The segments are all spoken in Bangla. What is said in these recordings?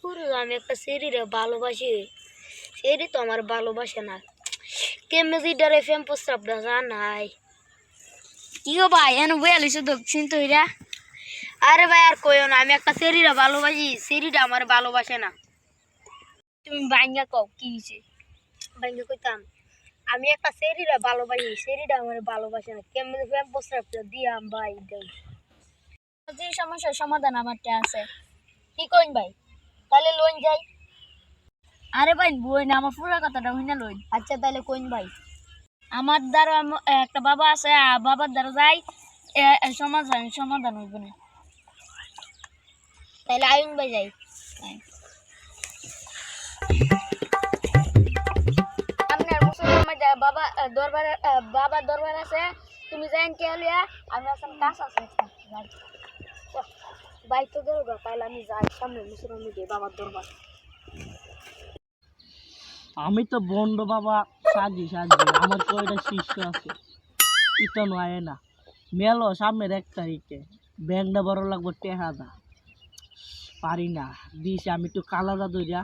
পুরো আমি একটা সেরিরে ভালোবাসি। সেরি তো আমার ভালোবাসে না। কেমনি ডারে ফেম প্রস্তাবটা জানাই। কি গো ভাই, এনে বইয়া লইছো দক্ষিণ হইরা আরে ভাই, আর কইও না, আমি একটা সেরিরে ভালোবাসি। সেরিটা আমার ভালোবাসে না। তুমি বাইঙ্গা কও, কি হইছে? ভাইকে কইতাম, আমি একটা সেরিরে ভালোবাসি। সেরিটা আমার ভালোবাসে না। কেমনি ফেম প্রস্তাবটা দিয়াম ভাই যে সমস্যার সমাধান আমারটা আছে। কি কইন ভাই? তাহলে লোন যাই। আরে ভাই বই না আমার পুরো কথাটা হই না লোন আচ্ছা তাহলে কোন ভাই? আমার দ্বারা একটা বাবা আছে বাবার দ্বারা যাই সমাধান সমাধান হইব না। তাহলে আইন ভাই যাই। আপনার মুসলমান বাবা দরবারে বাবার দরবার আছে তুমি যাইন কে লিয়া আমি আসলে কাজ আছে। ভাই তো দেবো তাহলে আমি যাই, সামনে মুসলমান মিডিয়ে বাবার দরবার। আমি তো বন্ড বাবা, সাজি সাজি, আমার কয়টা শিষ্য আছে। ইতো নয় না, মেলো সামনের এক তারিখে ব্যাংকটা বড় লাগবো টেহা দা। পারি না, দিছে আমি একটু কালা জাদু যা।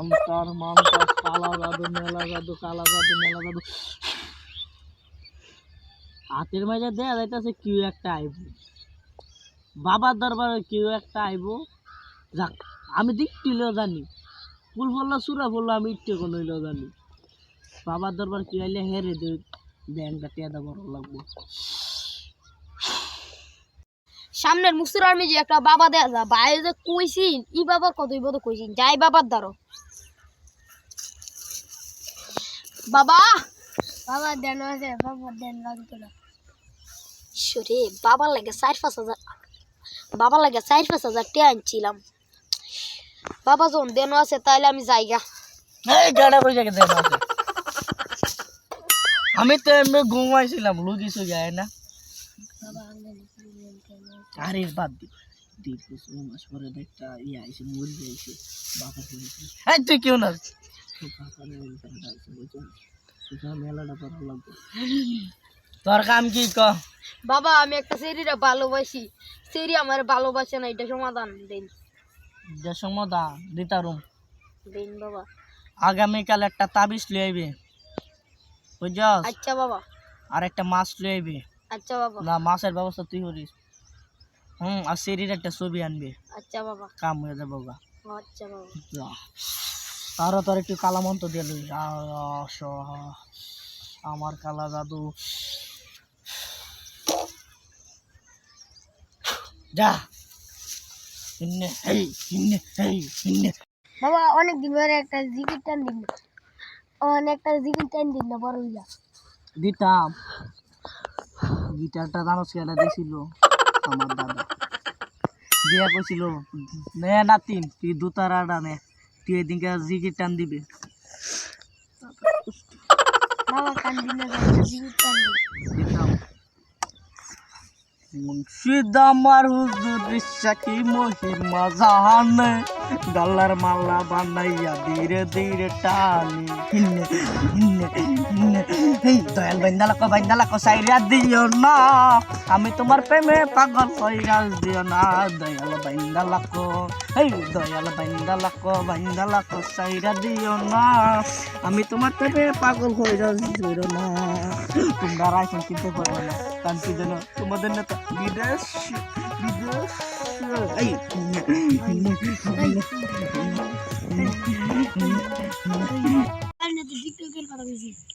অন্তর, মন্তর, কালা জাদু, মেলা জাদু, কালা জাদু, মেলা জাদু। হাতের মাঝে দেয়া যাইতেছে কেউ একটা আইব বাবার দরবারে কেউ একটা আইব যাক আমি দিকটিলেও জানি। ফুল ফল্লা সুরা ফল্লা আমি ইচ্ছে কোনো হইলেও জানি। বাবার দরবার কি আইলে হেরে দে ব্যাংকটা টেদা বড় লাগবো। সামনের মুসুরার মেজি একটা বাবা দেয়া যা বাইরে যে কইছিন ই বাবা কতই বড় কইছিন যাই বাবার দ্বারো বাবা! বাবা দেন আছে বাবা দেন লাগতো না। সরে বাবার লাগে চার পাঁচ হাজার। বাবার লাগে চার পাঁচ হাজার টিয়া আনছিলাম বাবা যখন দেন আছে তাহলে আমি যাইগা এই গাড়া কই জায়গা দেন আছে আমি তো এমনি ঘুমাইছিলাম লুগি সুগি আয় না আরে বাদ দি দীর্ঘ ছয় মাস পরে একটা ইয়ে আইসে মুরগি আইসে বাবা এই তুই কেউ না মেলাটা করা লাগবে তোর কাম কি ক? বাবা আমি একটা সেরিরা ভালোবাসি। সেরি আমার ভালোবাসে না এটা সমাধান দিন। যে সমাধান দিতারুম দিন বাবা। আগামীকাল একটা তাবিজ লিয়ে আইবে। বুঝছস? আচ্ছা বাবা। আর একটা মাছ লিয়ে আইবে। আচ্ছা বাবা। না মাছের ব্যবস্থা তুই করিস। হুম আর সেরির একটা ছবি আনবি। আচ্ছা বাবা। কাম হয়ে যাবে বাবা আচ্ছা বাবা। আরও তোর একটু কালামন্ত দিয়ে লই। আমার কালা জাদু। যা। বাবা অনেক দিন ধরে একটা জিকির টান দিন অনেক একটা জিকির টান দিন না বড় হইয়া। দিতাম। গিটারটা জানোস কেটা দিছিল আমার দাদা। দিয়া কইছিল নে নাতিন তুই দুতার আডা নে তুই এদিনকে জিগির টান দিবি। বাবা কান না জিকির টান দিতাম। মুর্শিদ আমার হুজুর সাকি মহিমা জাহানে? ডলার মালা বানাইয়া ধীরে ধীরে টানি। দয়াল বাইন্দা লাকো বাইন্দা লাকো সাইরা দিও না আমি তোমার প্রেমে পাগল হইয়া দিও না দয়াল বাইন্দা লাকো এই দয়াল বাইন্দা লাকো বাইন্দা লাকো সাইরা দিও না আমি তোমার প্রেমে পাগল হইয়া দিও না তোমরা রাইফোন কিনতে পারবে না কারণ জানো তোমাদের নেতা বিদেশ বিদেশ এই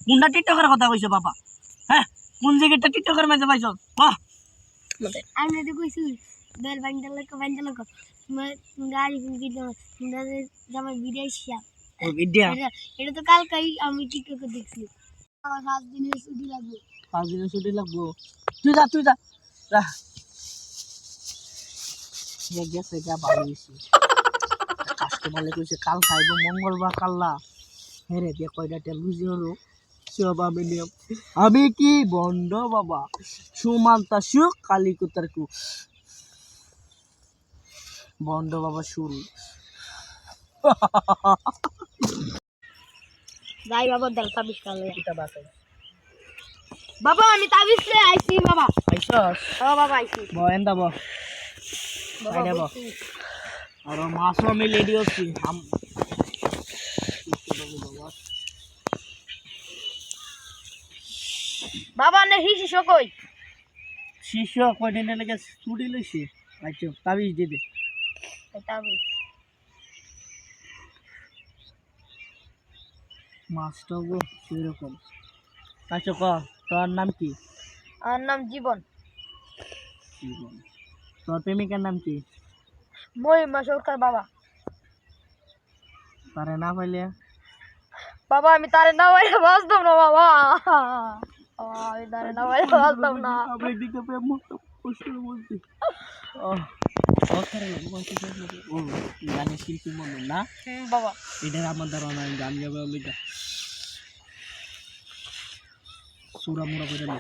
কোনটা টিকটকের কথা কইছো বাবা। হ্যাঁ? কোন জায়গাটা টিকটকের মাঝে পাইছো? বাহ! আমি তো কইছি বেল বান্ডাল বান্ডাল গাড়ি তোমরা জামাই বিদেশিয়া ও বিদ্যা? এটা তো কালকেই আমি টিকটকে দেখছি। আমার সাত দিনের ছুটি লাগবে। পাঁচ দিনের ছুটি লাগবো। তুই যা তুই যা। যা। গেছে কইছে কাল খাইব মঙ্গলবার কাল্লা। হেরে দিয়ে কয়টা তেল বুঝি হলো সব আমি নিয়ম আমি কি বন্ধ বাবা? সুমান্তা সুখ কালিকুতার কু বন্ধ বাবা শুরু। যাই বাবা দেখ তাবিজ কালে কিতা বাসাই বাবা আমি তাবিজ লে আইছি বাবা। আইসস ও বাবা আইছি। বয়েন দাব বাবা আইডা বল। বলছি। আর মাছও আমি লেডি হচ্ছি। আম বাবা নে হিসি সকই শিশু কয়দিনের লেগে ছুটি লইছি। আচ্ছা তাবিজ তাবিজ। মাছটাও সেরকম। আচ্ছা ক তোর নাম কি? আমার নাম জীবন। জীবন। তোর প্রেমিকার নাম কি? মহিমা সরকার বাবা। তারে না পাইলে বাবা আমি তারে না বাইরে বাঁচতাম না বাবা। আমি তারে না বাইরে বাঁচতাম না। আমি দিকে প্রেম প্রশ্ন বলছি। ও গানের শিল্পী মনে না? বাবা। এটা আমার ধারণা আমি গান গাবে ওলিকা সুরা মুরা করে নে।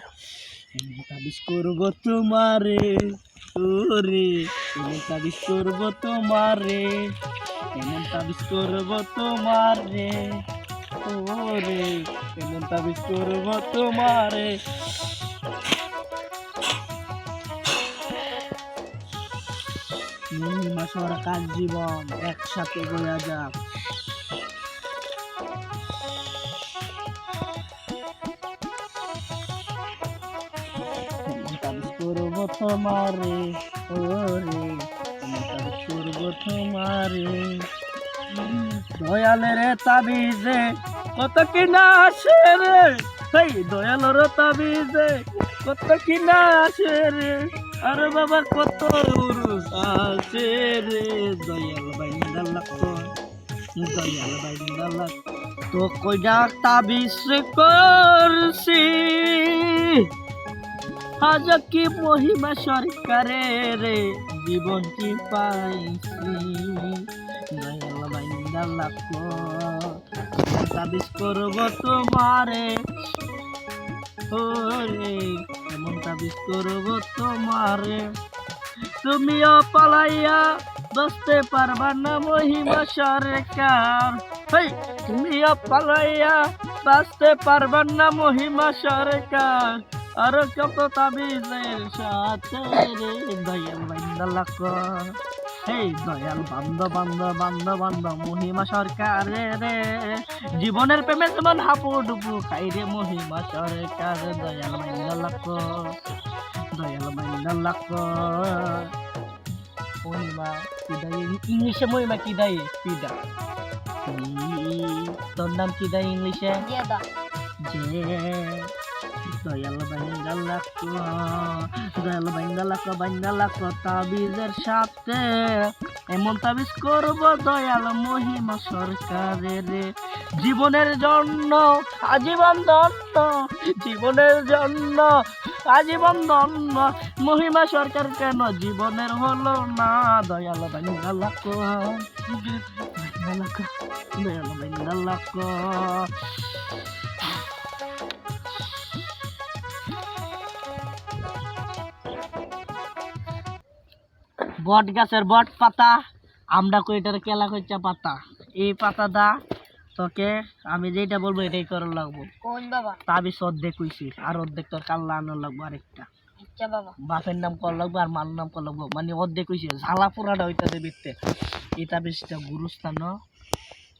তাবিজ করব তোমারে ওরে। এমন তাবিজ করব তোমারে এমন তাবিজ করব তোমারে। ওরে এমন তাবিজ করব তোমারে? মহিমা সরকার জীবন একসাথে গোয়া যাক। করব তোমারে, ওরে করব তোমারে? দয়ালের তাবিজে কত কিনা আসে রে? সেই দয়ালের তাবিজে কত কিনা আসে রে? আরে বাবা, কত উরুস আছে রে? দয়াল বাইন্দা লাগতো দয়াল বাইন্দা লাগতো তো কইয়া তাবিজ করছি। আজ কি মহিমা সরকারে রে? জীবন কি পাইছি? দয়াল বাইন্দা লাগতো তাবিজ করব তোমারে। ওরে, এমন তাবিজ করব তোমারে। তুমিও পালাইয়া বসতে পারবা না মহিমা সরকার হেই তুমিও পালাইয়া বাঁচতে পারবা না মহিমা সরকার আর কত তাবিজের সাথে রে দয়াল বান্দা হেই দয়াল বান্ধ বান্ধ বান্ধ বান্ধ মহিমা সরকার রে। জীবনের প্রেমে যেমন হাপু ডুবু খাই রে মহিমা সরকার। দয়াল বান্দা লাখ দয়াল বান্দা লাখ। মহিমা কি দেয়? ইংলিশে মহিমা কি দেয়? পিডা তোর নাম কি দেয় ইংলিশে? যে দয়াল বাইন্দা লাখ দয়াল বাইন্দা লাখ বাইন্দা লাখ তাবিজের সাথে। এমন তাবিজ করব দয়াল মহিমা সরকারের। জীবনের জন্য আজীবন দণ্ড জীবনের জন্য আজীবন দণ্ড মহিমা সরকার কেন জীবনের হলো না? দয়াল বাইন্দা লাখ দয়াল বাইন্দা লাখ বট গাছের বট পাতা আমরা কইটার কেলা কইচা পাতা? এই পাতা দা তোকে আমি যেটা বলব এটাই করার লাগবো। কোন বাবা? তাবি অর্ধেক কইছি আর অর্ধেক তোর কাল্লা আনার লাগবো আরেকটা। আচ্ছা বাবা। বাপের নাম কর লাগবো আর মার নাম কর লাগবো। মানে অর্ধেক কইছি ঝালা পোড়াটা হইতাতে বিকতে এই তাবিজটা গুরুস্থান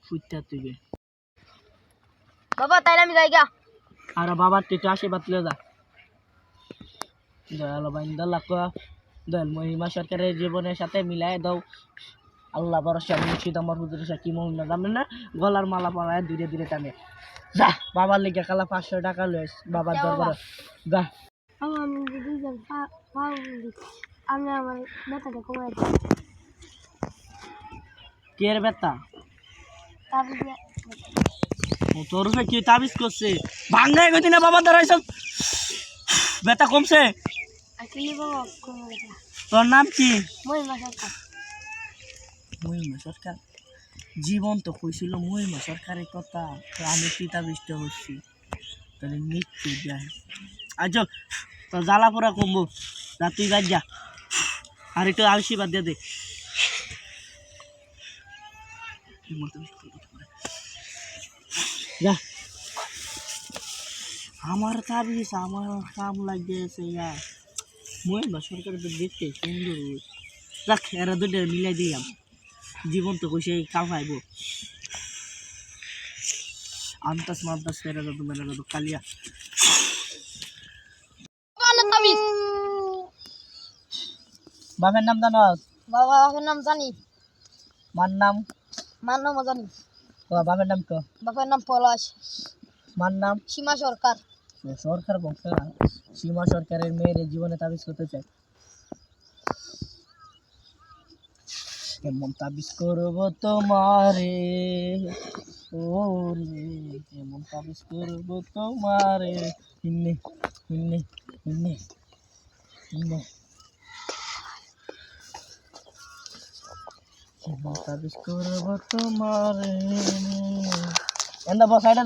ফুটতে তুইবে। বাবা তাইলে আমি যাই গা আর বাবার তুই তো আশীর্বাদ লিয়ে যা। দয়াল বাইন্দা লাখ। দয়াল মহিমা সরকারের জীবনের সাথে মিলাই দাও। আল্লাহ ভরসা মুর্শিদ আমার হুজুর কি মহিমা জানেন না? গলার মালা পরায় ধীরে ধীরে টানে। যা বাবার লিগে কালা পাঁচশো টাকা লইস বাবার দরবারে। যা। আমি আমার নেতাকে কমাই বেতা তোর কি তাবিজ করছে? ভাঙ্গাই গতি না বাবা দাঁড়াইছ বেতা কমছে আসলে বাবা কমে গেছে তোর নাম কি মহিমা সরকার জীবন তো কইছিল মহিমা সরকারের কথা তো আমি তিতাবিষ্ট হচ্ছি তাহলে মৃত্যু যায় আজ তো জ্বালা পোড়া কমবো যা তুই গাছ যা আর একটু আশীর্বাদ দিয়ে দে যা আমার তাবিজ আমার কাম লাগিয়েছে ইয়া মহিমা সরকার তো দেখতে সুন্দর রাখ এরা দুটো মিলাই দিলাম। জীবন তো কইছে কাল খাইব আন্তাস মান্তাস মেলা যাব কালিয়া। বাবার নাম জানো? বাবা বাপের নাম জানি। মার নাম? মার নামও জানি। ও বাপের নাম ক? বাপের নাম পলাশ। মার নাম? সীমা সরকার। সরকার বংশ সীমা সরকারের মেয়ের জীবনে তাবিজ করতে চায়। এমন তাবিজ করব তোমারে? ও রে এমন তাবিজ করব তোমারে? হিন্নে হিন্নে হিন্নে হিন্নে এমন তাবিজ করব তোমারে? এন্দা বস, সাইডে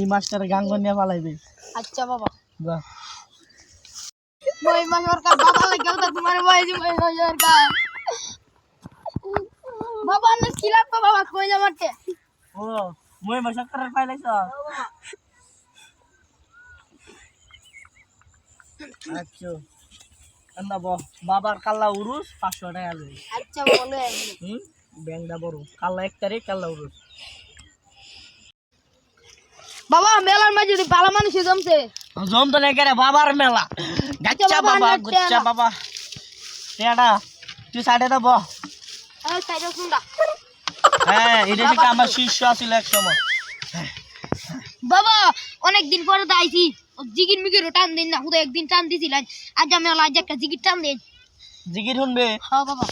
এই মাস্টার গান নিয়ে পালাইবে। আচ্ছা বাবা। বাহ মহিমা সরকার বাবা লাগেও তো তোমার বয়সী মহিমা সরকার বাবা না কি লাগবে বাবা কই যামাতে ও মই মাসা করার পাইলাইছ আচ্ছা। এন্দা ব বাবার কাল্লা উরুস পাঁচশো টাকা লই আচ্ছা বলে। হুম? ব্যাংকটা বড়। কাল্লা এক তারিখ কাল্লা উরুস। বাবা মেলার মাঝে যদি ভালো মানুষ জমছে। জম তো নেই কেরে বাবার মেলা। গাচ্চা বাবা, গুচ্চা বাবা। টেয়াটা তুই সাইডে শুনডা হ্যাঁ এটা থেকে আমার শিষ্য আছিল এক সময়। বাবা অনেক দিন পরে তো আইছি। জিগির মিগির টান দিন না হুদা একদিন টান দিছিলেন। আজ আমি আজ একটা জিগির টান দিন জিগির শুনবে? হ্যাঁ বাবা।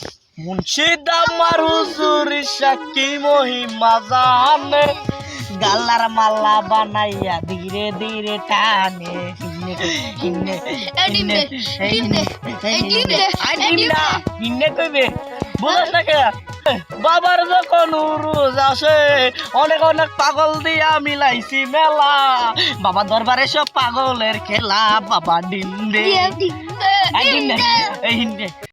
মুন্সিদ আমার হুজুর সাকি মহিমা জানে গাল্লার মাল্লা বানাইয়া ধীরে ধীরে টানে। হিন্নে হিন্নে। হিন্নে কইবে? বুঝছ না কে বাবার যখন উরুজ আসে অনেক অনেক পাগল দিয়া মিলাইছি মেলা। বাবা দরবারে সব পাগলের খেলা বাবা ডিম দে। এই